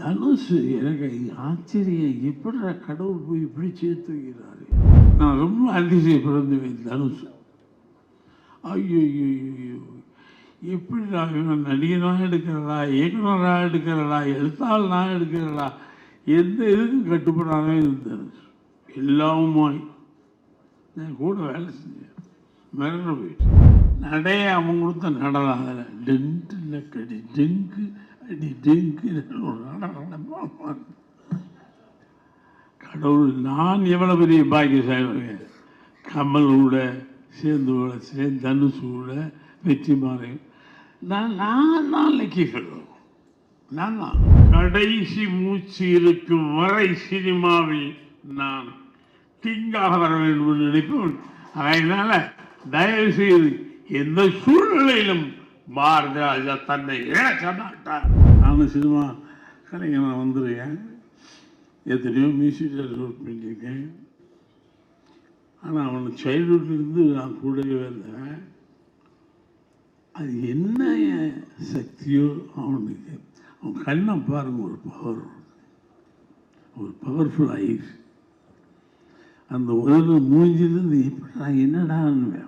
தனுஷ் எனக்கு ஆச்சரியம். எப்படிடா கடவுள் போய் இப்படி சேர்த்துக்கிறாரு நான் ரொம்ப அதிசயப்படுந்துவேன் தனுஷ் ஐயோ ஐயோ ஐயோ எப்படிடா இவன் நடிகனாக எடுக்கிறடா இயக்குனராக எடுக்கிறடா எழுத்தாளனாக எடுக்கிறடா? எந்த இதுக்கும் கட்டுப்படாமே இருந்தது எல்லாமுமாய் நான் கூட வேலை செஞ்சேன். மிரண்டு போயிட்டு நடைய அவன் கொடுத்த நடனம். அதில் டென்ட்டு கடி டெங்கு அடி ஒரு கடவுள் நான் எவ்வளோ பெரிய பாக்கியசாலி கமலோட சேர்ந்து கூட சேர்ந்து தனுஷோட வெற்றி மாறி நான் நான் நான் லக்கிக்கிறோம் நான் தான் கடைசி மூச்சு இருக்கும் வரை சினிமாவில் நான் திங்காக வர வேண்டும் என்று நினைப்பேன் அதனால தயவு செய்து எந்த சூழ்நிலையிலும் பாரதி தன்னை இழக்க மாட்டார் நானும் சினிமா கலைஞனாக வந்துருக்கேன். எத்தனையோ மியூசிக்கில் ஒர்க் பண்ணியிருக்கேன். ஆனால் அவன் சைல்டுஹுட்லேருந்து நான் கூடவே இருந்தேன் அது என்ன சக்தியோ அவனுக்கு அவன் கண்ணை பாருங்க ஒரு பவர் ஒரு பவர்ஃபுல் ஐஸ் அந்த உலக மூஞ்சிலிருந்து நான் என்னடான்னு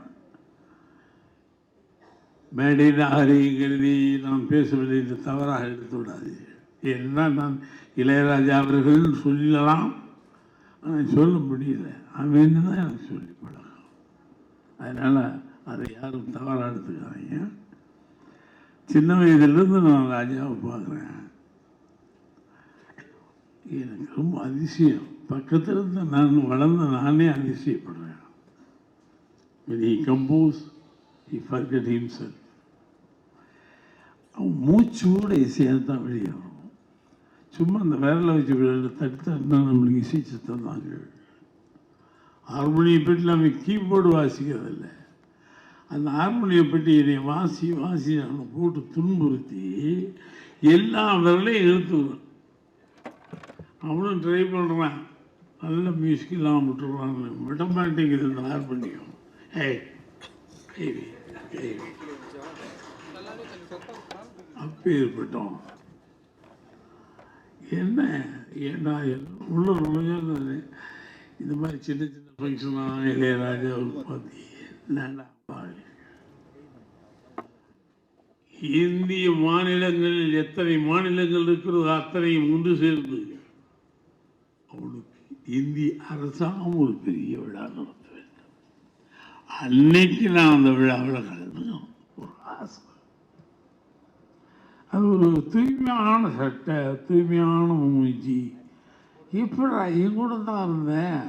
மேடை நாகரிகங்களை நான் பேசுவதை என்று தவறாக எடுத்துவிடாது என்ன நான் இளையராஜா அவர்கள் சொல்லலாம் ஆனால் சொல்ல முடியல. அவன் தான் எனக்கு சொல்லி பழக்கம் அதனால் அதை யாரும் தவறாக எடுத்துக்காதீங்க. சின்ன வயதுலேருந்து நான் ராஜாவை பார்க்குறேன். எனக்கு ரொம்ப அதிசயம். பக்கத்தில் இருந்து நான் வளர்ந்த நானே அதிசயப்படுறேன். When compose compose he forget மூச்சோட இசையாக தான் வெளியே சும்மா அந்த விரலை வச்சு விரல தட்டு நம்மளுக்கு இசை சத்தம் தான் கேட்கும் ஹார்மோனியை பற்றி நம்ம கீபோர்டு வாசிக்கிறதில்ல. அந்த ஹார்மோனியை பற்றி என்னை வாசி வாசி அவனை போட்டு துன்புறுத்தி எல்லா விரலையும் இழுத்து அவனும் ட்ரை பண்ணுறான் நல்ல மியூசிக் இல்லாமல் விட்டுருவான் விட மாட்டேங்குது இந்த ஹார்மோனியம். ஏய் கைவி கைவி அப்பேற்பட்டோம். என்ன? ஏன்னா உள்ள நுழைஞ்சது இந்த மாதிரி சின்ன சின்ன ஃபங்க்ஷனாக இளையராஜா உற்பத்தி என்னடா இந்திய மாநிலங்களில் எத்தனை மாநிலங்கள் இருக்கிறதோ அத்தனையும் ஒன்று சேர்ந்து. அவனுக்கு இந்திய அரசாங்கம் ஒரு பெரிய விழா நடத்த வேண்டும். அன்னைக்கு நான் அந்த விழாவில் கலந்துக்கணும் ஒரு ஆசை அது ஒரு தூய்மையான சட்டை தூய்மையான மூஞ்சி. எப்படா என் கூட தான் இருந்தேன்?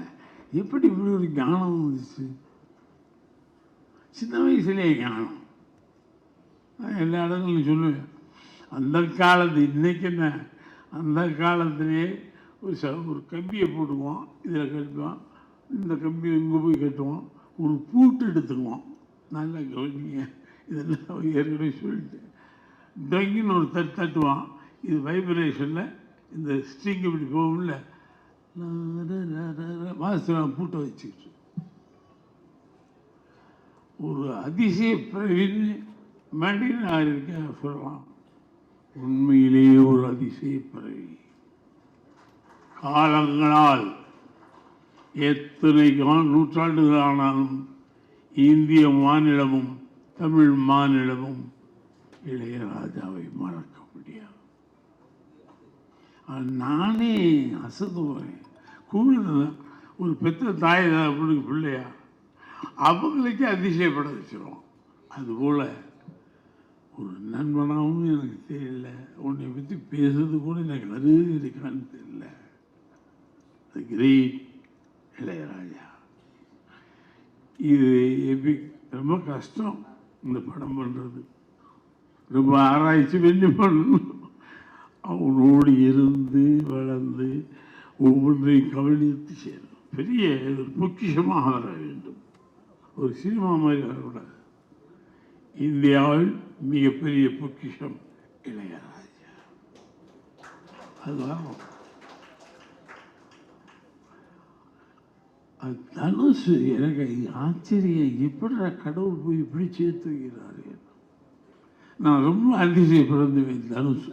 எப்படி இப்படி ஒரு ஞானம் வந்துச்சு? சின்ன வயசுலேயே ஞானம். எல்லா இடங்களும் சொல்லுவேன். அந்த காலத்து இன்றைக்கி என்ன? அந்த காலத்திலே ஒரு ச ஒரு கம்பியை போட்டுக்குவோம் இதில் கட்டுவோம் இந்த கம்பியை இங்கே போய் கட்டுவோம் ஒரு பூட்டு எடுத்துக்குவோம். நல்லா கவனிங்க. இதெல்லாம் ஏற்கனவே சொல்லிட்டேன். டொங்கின்னு ஒரு தட்டு தட்டுவான். இது வைப்ரேஷனில் இந்த ஸ்ட்ரிங் இப்படி போகும்ல. மாதம் பூட்டை வச்சுக்கிட்டு. ஒரு அதிசய பிரவின்னு மேடையில் நான் இருக்கேன் சொல்லலாம். உண்மையிலேயே ஒரு அதிசய பிறவி காலங்களால் எத்தனை நூற்றாண்டுகள் ஆனாலும் இந்திய மாநிலமும் தமிழ் மாநிலமும் இளையராஜாவை மறக்க முடியாது. நானே அசதுவேன் கூடுதல் ஒரு பெத்த தாய் அப்படின்னு பிள்ளையா? அவங்களுக்கே அதிசயப்பட வச்சிருவோம். அதுபோல் ஒரு நண்பனாகவும் எனக்கு தெரியல உன்னை பற்றி பேசுறது கூட எனக்கு வருது இருக்கான்னு தெரியல. த கிரேட் இளையராஜா இது எப்படி ரொம்ப கஷ்டம் இந்த படம் பண்ணுறது ரொம்ப ஆராய்ச்சி பண்ணி பண்ணணும் அவனோடு இருந்து வளர்ந்து ஒவ்வொன்றையும் கவனித்து செய்யணும் பெரிய பொக்கிஷமாக வர வேண்டும். ஒரு சினிமா மாதிரி வரக்கூடாது. இந்தியாவில் மிகப்பெரிய பொக்கிஷம் இளையராஜா. அதுதான். தனுசு அது தனுஷ் எனக்கு ஆச்சரியம். எப்படி கடவுள் போய் இப்படி சேர்த்துக்கிறார்? நான் ரொம்ப அதிசயப்படுந்துவேன் தனுஷ்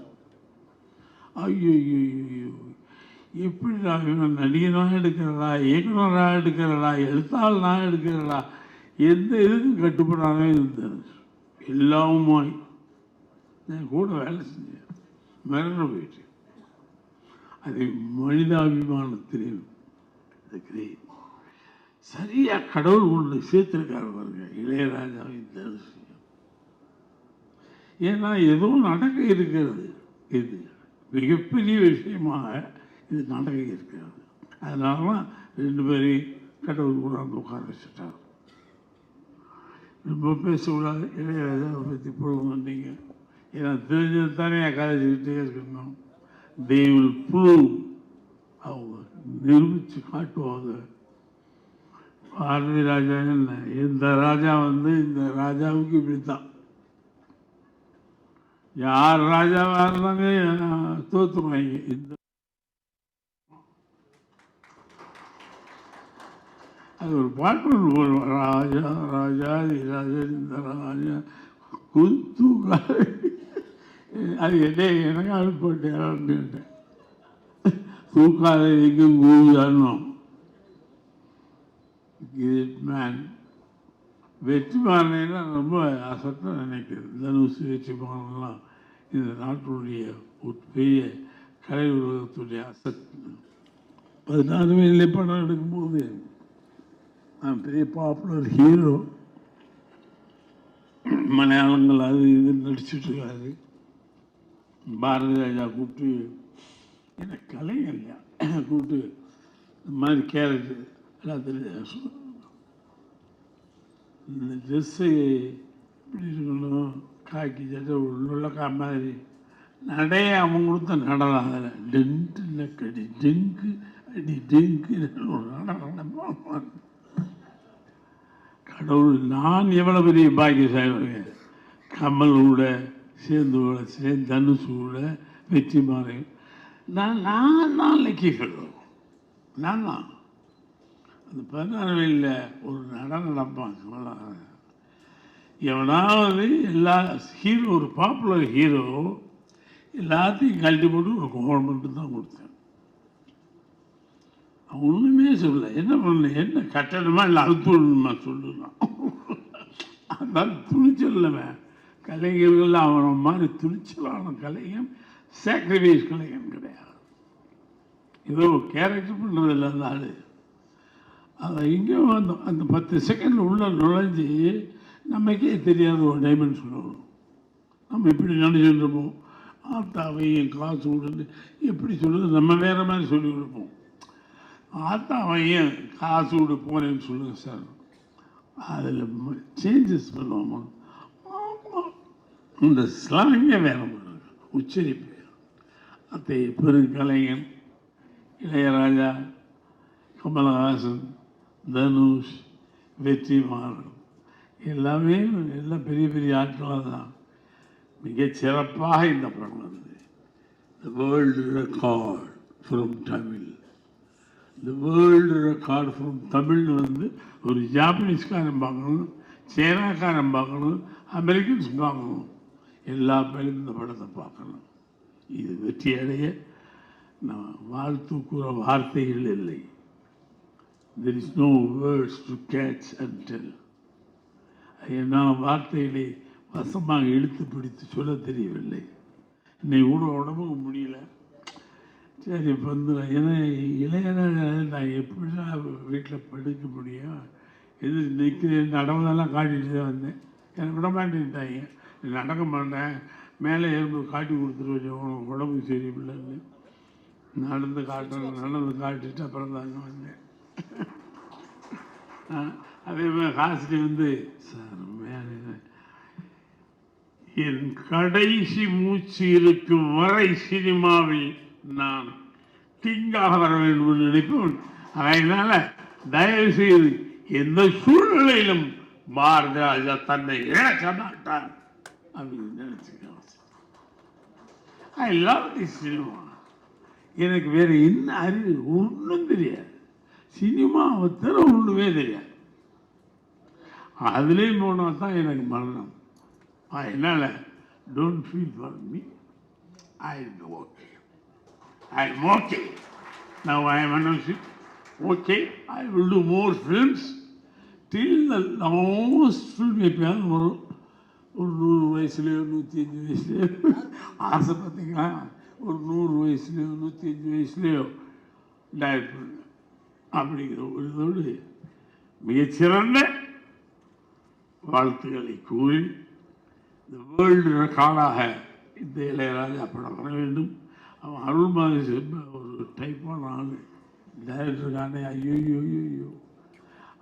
ஐயோ ஐயோ எப்படி நான் இவன் நடிகனாக எடுக்கிறடா இயக்குனராக எடுக்கிறடா எழுத்தாளனாக எடுக்கிறடா எந்த இதுக்கும் கட்டுப்படாமே இருந்தார் எல்லாமுமாய் நான் கூட வேலை செஞ்சேன். மிரண்டு போயிட்டேன். அது மனிதாபிமானத்திலே இருக்கிறேன் சரியாக கடவுள் கொண்டு சேர்த்திருக்காரு பாருங்க இளையராஜாவின் தரிசனம் ஏன்னா ஏதோ நடக்க இருக்கிறது. இது மிகப்பெரிய விஷயமாக இது நடக்க இருக்கிறது. அதனால தான் ரெண்டு பேரையும் கடவுள் கூட வந்து உட்கார வச்சுட்டார். ரொம்ப பேசக்கூடாது. இளையராஜாவை பற்றி போடுவோம் வந்தீங்க ஏன்னா தெரிஞ்சது தானே கதைச்சிக்கிட்டே இருக்கணும். தெய்வில் புழு அவங்க நிரூபித்து காட்டுவாங்க. பாரதி ராஜா என்ன? இந்த ராஜா வந்து இந்த ராஜாவுக்கு இப்படி தான் யார் ராஜாவாக இருந்தாங்க தோத்துருவாங்க இந்த அது ஒரு பாட்டு ஒன்று போடுவோம். ராஜா ராஜா ராஜா இந்த ராஜா குத்து அது எதே எனக்கு அனுப்பிட்டேன் தூக்காத எங்கும் கூவியானோம் கிரேட் மேன் வெற்றிமாறனா ரொம்ப அசட்டாக நினைக்கிறது தனுசு வெற்றிமாறன்லாம் இந்த நாட்டுடைய ஒரு பெரிய கலை உலகத்துடைய அசட். பதினாறு வயதிலே படம் எடுக்கும்போது நான் பெரிய பாப்புலர் ஹீரோ மலையாளங்கள் அது இது நடிச்சுட்ருக்காரு பாரதி ராஜா கூப்பிட்டு எனக்கு கலைஞர் இல்லையா கூப்பிட்டு இந்த மாதிரி கேரக்டர் எல்லாத்தையும் இந்த ட்ரெஸ்ஸு எப்படி சொல்லணும் காக்கி சட்டை உள்ளக்கா மாதிரி. நடைய அவன் கொடுத்த நடனம் அதில். டென்ட்டு நக்கடி டெங்கு அடி டெங்கு நடனம் கடவுள் நான் எவ்வளோ பெரிய பாக்கியசாலிங்க கமல் கூட சேர்ந்து சேர்ந்து தனுஷோட வெற்றி மாறையும் நான் நான் தான் லக்கிகள் நான் தான். அந்த பதினாறு ஒரு நடம் நடப்பான் எவனாவது எல்லா ஹீரோ ஒரு பாப்புலர் ஹீரோ எல்லாத்தையும் கழட்டி போட்டு ஒரு கோவம் மட்டும் தான் கொடுத்தேன். அவன் ஒன்றுமே சொல்லல. என்ன பண்ண என்ன கட்டணமா இல்லை அழுத்தணுமா சொல்லுறான் அதான் துணிச்சல்லவன் கலைஞர்கள் அவனை மாதிரி துணிச்சலான கலைஞன் சாக்ரிஃபைஸ் கலைஞன் கிடையாது. ஏதோ கேரக்டர் பண்ணுறது இல்லை அந்த ஆள். அதை இங்கேயும் அந்த அந்த பத்து செகண்ட் உள்ள நுழைஞ்சி நமக்கே தெரியாத ஒரு டைமென்ஷன் வரும் நம்ம எப்படி நினச்சிட்டு ஆத்தாவை என் காசு விடுன்னு எப்படி சொல்லுது நம்ம வேறு மாதிரி சொல்லி கொடுப்போம். ஆத்தாவையும் காசு விடு போனேன்னு சொல்லுங்க சார். அதில் சேஞ்சஸ் பண்ணுவோமா? இந்த ஸ்லாங்கே வேற மாதிரி உச்சரிப்பு. அத்தை பெருங்கலைஞன் இளையராஜா கமலஹாசன் தனுஷ் வெற்றிமாறன் எல்லாமே எல்லாம் பெரிய பெரிய ஆட்களாக தான். மிக சிறப்பாக இந்த படம் வந்தது. The world record from Tamil the world record from தமிழ்னு வந்து ஒரு ஜாப்பனீஸ்காரன் பார்க்கணும் சைனாக்காரன் பார்க்கணும் அமெரிக்கன்ஸ் பார்க்கணும். எல்லா பேரும் இந்த படத்தை பார்க்கணும். இது வெற்றி அடைய நான் வாழ்த்து கூற வார்த்தைகள் இல்லை. There is no words to catch and tell என்னால் வார்த்தைகளை வசமாக இழுத்து பிடித்து சொல்ல தெரியவில்லை. என்னை கூட உடம்புக்கு முடியல. சரி இப்போ ஏன்னா இளையராஜா நான் எப்படிலாம் வீட்டில் படுக்க முடியும்? இது நிற்கிறேன் நடவதெல்லாம் காட்டிட்டு தான் வந்தேன். எனக்கு விட மாட்டேன்ட்டாங்க நடக்க மாட்டேன் மேலே ஏறும்போது காட்டி கொடுத்துட்டு உனக்கு உடம்புக்கு சரியில்லைன்னு. நடந்து காட்டுறேன் நடந்து காட்டிட்டு அப்புறம் தாங்க வந்தேன். அதே மாதிரி ஹாஸ்டி வந்து சார் என் கடைசி மூச்சு இருக்கும் வரை சினிமாவில் நான் திங்காக வர வேண்டும் என்று நினைப்பவன். அதனால தயவு செய்து எந்த சூழ்நிலையிலும் பாரதி ராஜா தன்னை இழக்க மாட்டான் அப்படின்னு நினைச்சுக்கலாம் ஐ லவ் தி சினிமா எனக்கு வேற என்ன அறிவு? ஒன்றும் தெரியாது. சினிமாவை தர ஒன்றுமே தெரியாது. அதுலேயும் போனால் தான் எனக்கு மரணம். என்னால் don't feel for me I okay I'm okay Now I am announcing, okay I will do more films till the last எப்பயாவது வரும். ஒரு நூறு வயசுலேயோ நூற்றி அஞ்சு வயசுலையோ. ஆசை பார்த்தீங்களா? ஒரு நூறு வயசுலேயோ நூற்றி அஞ்சு வயசுலேயோ. டைரக்ட் அப்படிங்கிற ஒரு இதோடு மிகச்சிறந்த வாழ்த்துக்களை கூறி இந்த வேர்ல்டு ரெக்கார்டாக இந்த இளையராஜா படம் வர வேண்டும். அவன் அருள்மாரி செல்வ ஒரு டைப்பான ஆள். டைரக்டருக்கானே ஐயோ ஐயோ ஐயோ ஐயோ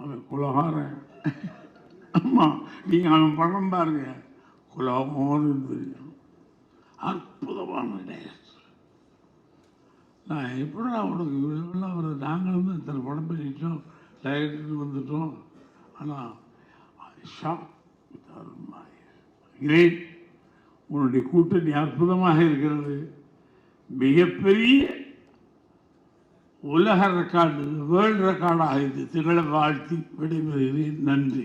அவன் குலகாரன். ஆமாம் நீங்கள் அவன் படம் பாருங்க. குலகமோன்னு தெரியும். அற்புதமான டைரக்டர் நான் எப்படி உனக்கு இவ்வளோ வருது நாங்களும் வந்து இத்தனை படம் பண்ணிட்டோம் டைரக்டருக்கு வந்துட்டோம். ஆனால் ஷாக் கிரேட். உன்னுடைய கூட்டணி அற்புதமாக இருக்கிறது. மிகப்பெரிய உலக ரெக்கார்டு வேர்ல்டு ரெக்கார்டாக இது திகழ வாழ்த்தி விடைபெறுகிறேன். நன்றி.